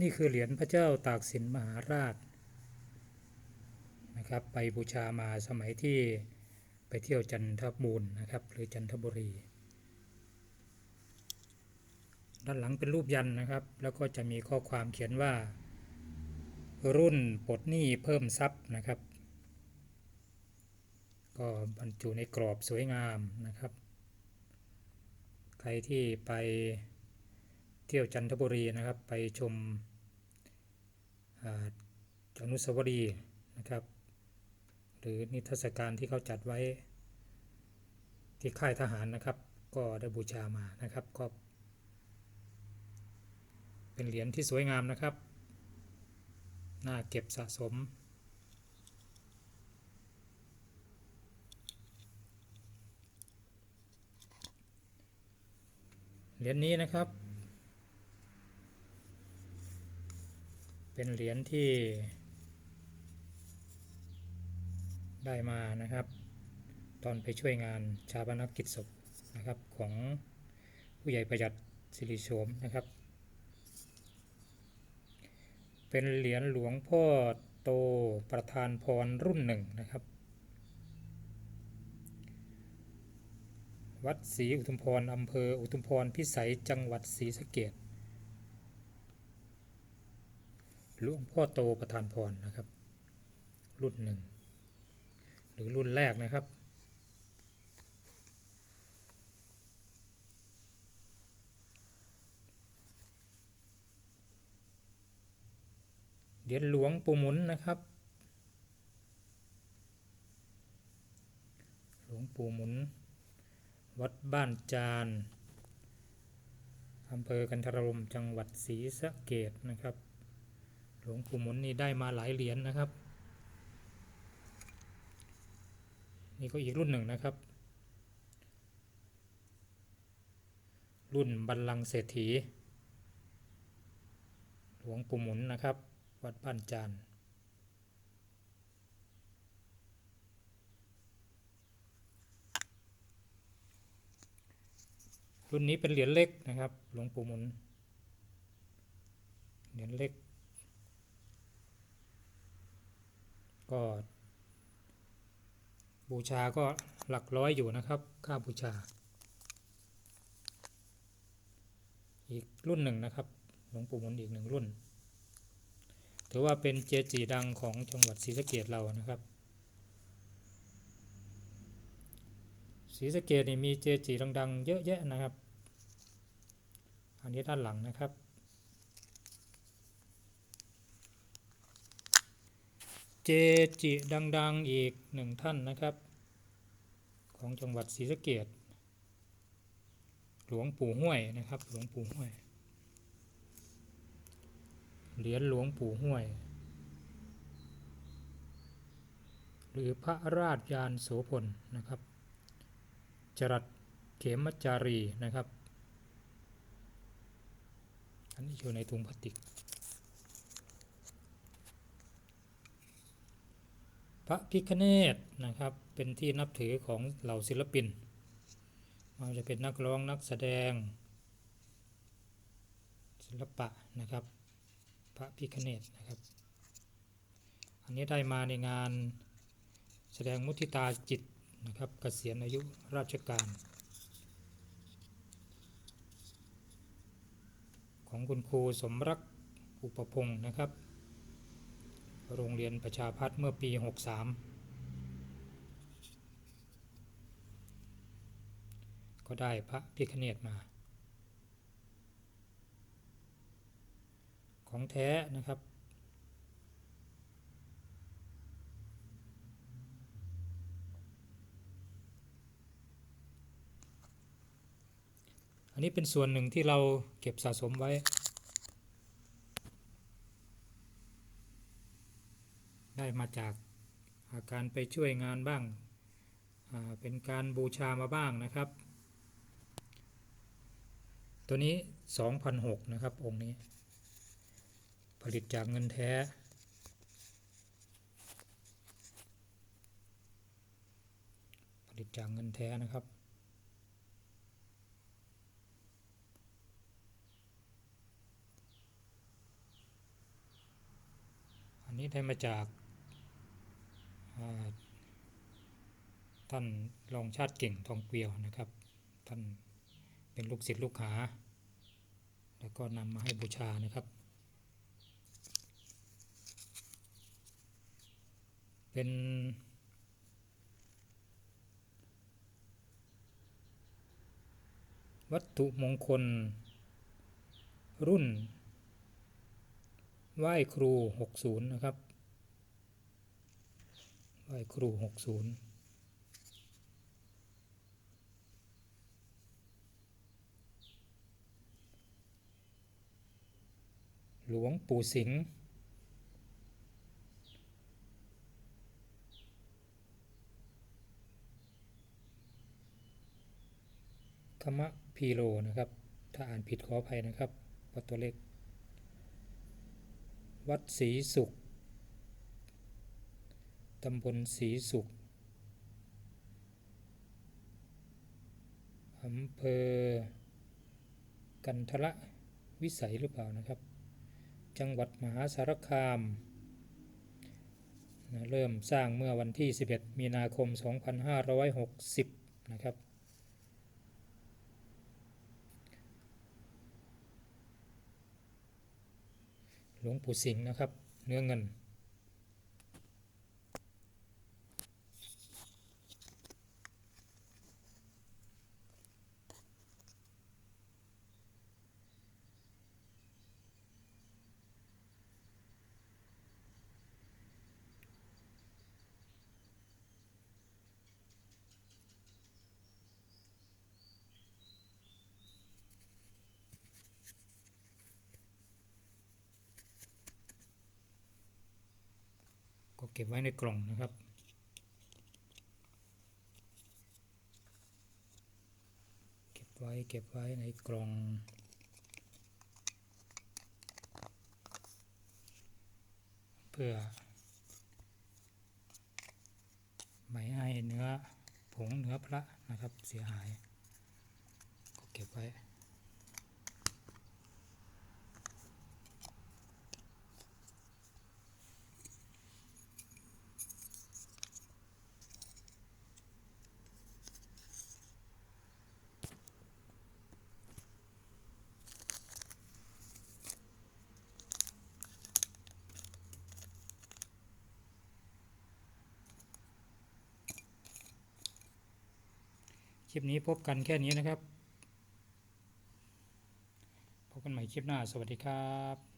นี่คือเหรียญพระเจ้าตากสินมหาราชนะครับไปบูชามาสมัยที่ไปเที่ยวจันทบูรณ์นะครับ หรือจันทบุรี ด้านหลังเป็นรูปยันนะครับ แล้วก็จะมีข้อความเขียนว่า รุ่นปลดหนี้เพิ่มทรัพย์นะครับ ก็บรรจุในกรอบสวยงามนะครับ ใครที่ไป เที่ยวจันทบุรีนะครับ ไปชมอนุสาวรีย์นะครับ หรือนิทรรศการที่เขาจัดไว้ที่ค่ายทหารนะครับ ก็ได้บูชามานะครับก็เป็นเหรียญที่สวยงามนะครับ น่าเก็บสะสม เหรียญนี้นะครับ เป็นเหรียญที่ ได้มานะครับ ตอนไปช่วยงานชาปนกิจศพนะครับของผู้ใหญ่ประหยัดสิริโฉมนะครับ เป็นเหรียญหลวงพ่อโตประธานพรรุ่นหนึ่งนะครับ วัดศรีอุทุมพรอำเภออุทุมพรพิสัยจังหวัดศรีสะเกษ หลวงพ่อโตประธานพรนะครับ รุ่นหนึ่งหรือรุ่นแรกนะครับเหรียญหลวงปู่หมุนนะครับ หลวงปู่หมุน วัดบ้านจานอำเภอกันทรลมจังหวัดศรีสะเกดนะครับ หลวงปู่หมุนนี่ได้มาหลายเหรียญนะครับ นี่ก็อีกรุ่นหนึ่งนะครับ รุ่นบัลลังก์เศรษฐี หลวงปู่หมุนนะครับ วัดบ้านจานรุ่นนี้เป็นเหรียญเล็กนะครับ หลวงปู่หมุน เหรียญเล็ก ก็บูชาก็หลักร้อยอยู่นะครับ ค่าบูชา อีกรุ่นหนึ่งนะครับหลวงปู่หมุนอีกหนึ่งรุ่น ถือว่าเป็นเจจีดังของจังหวัดศรีสะเกดเรานะครับศรีสะเกดนี่มีเจจีดังๆ เยอะแยะนะครับ อันนี้ด้านหลังนะครับ เจจิดัง ๆ อีกหนึ่งท่านนะครับ ของจังหวัดศรีสะเกดหลวงปู่ห้วยนะครับ หลวงปู่ห้วย เหรียญหลวงปู่ห้วย หรือพระราชยานโสพลนะครับ จรัสเขมจารีนะครับ อันนี้อยู่ในถุงพลาสติก พระพิคเนตนะครับ เป็นที่นับถือของเหล่าศิลปินมันจะเป็นนักร้องนักแสดง ศิลปะนะครับ พระพิคเนตนะครับ อันนี้ได้มาในงานแสดงมุทิตาจิตนะครับเกษียณอายุราชการ ของคุณครูสมรักอุปพงศ์นะครับ โรงเรียนประชาพัฒน์เมื่อปี 63 ก็ได้พระพิคเนตมา ของแท้นะครับอันนี้เป็นส่วนหนึ่งที่เราเก็บสะสมไว้ ได้มาจากาการไปช่วยงานบ้างาเป็นการบูชามาบ้างนะครับ ตัวนี้ 2,006 นะครับ องค์นี้ ผลิตจากเงินแท้ ผลิตจากเงินแท้นะครับอนี้ได้มาจาก ท่านรองชาติเก่งทองเกลียวนะครับ ท่านเป็นลูกศิษย์ลูกหา แล้วก็นำมาให้บูชานะครับ เป็นวัตถุมงคล รุ่น ไหว้ครู 60 นะครับ ไหว้ครู60หลวงปู่สิงห์ธรรมพีโรนะครับ ถ้าอ่านผิดขออภัยนะครับเพราะตัวเลข วัดศรีสุข ตำบลศรีสุข อำเภอ กันทละวิสัยหรือเปล่านะครับ จังหวัดมหาสารคามนะเริ่มสร้างเมื่อวันที่ 11 มีนาคม 2560 นะครับ หลวงปู่สิงห์นะครับ เนื้อเงิน ก็เก็บไว้ในกล่องนะครับ เก็บไว้เก็บไว้ในกล่อง เพื่อ ไม่ให้เนื้อผงเนื้อพระนะครับเสียหาย ก็เก็บไว้ ลิปนี้พบกันแค่นี้นะครับ พบกันใหม่คลิปหน้า สวัสดีครับ